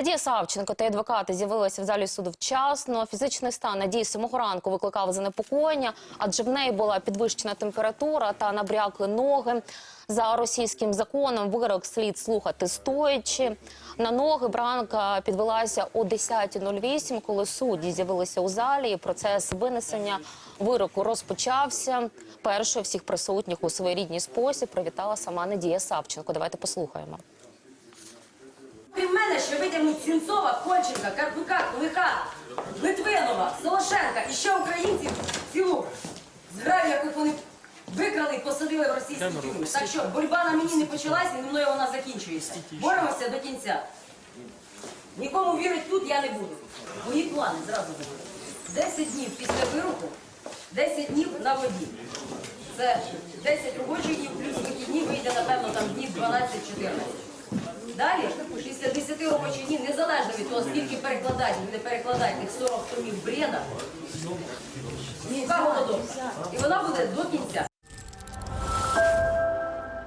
Надія Савченко та адвокати з'явилися в залі суду вчасно. Фізичний стан Надії самого ранку викликав занепокоєння, адже в неї була підвищена температура та набрякли ноги. За російським законом вирок слід слухати стоячи. На ноги Бранка підвелася о 10.08, коли судді з'явилися у залі. і Процес винесення вироку розпочався. Першою всіх присутніх у своєрідній спосіб привітала сама Надія Савченко. Давайте послухаємо. Крім мене витягнуть Сінцова, Кольченка, Карпука, Кулика, Литвинова, Солошенка і ще українців цілу зграю, яких вони викрали і посадили в російську тюрму. Так що боротьба на мені не почалась, і мною вона закінчується. Боремося до кінця. Нікому вірити тут я не буду. Мої плани зразу говорю. 10 днів після вироку, 10 днів на воді. Це 10 робочих днів плюс вихідні вийде, напевно, там днів 12-14. Далі, після 10 чи ні, незалежно від того, скільки перекладати, не перекладати тих 40 томів бреда, сука голодовка. І вона буде до кінця.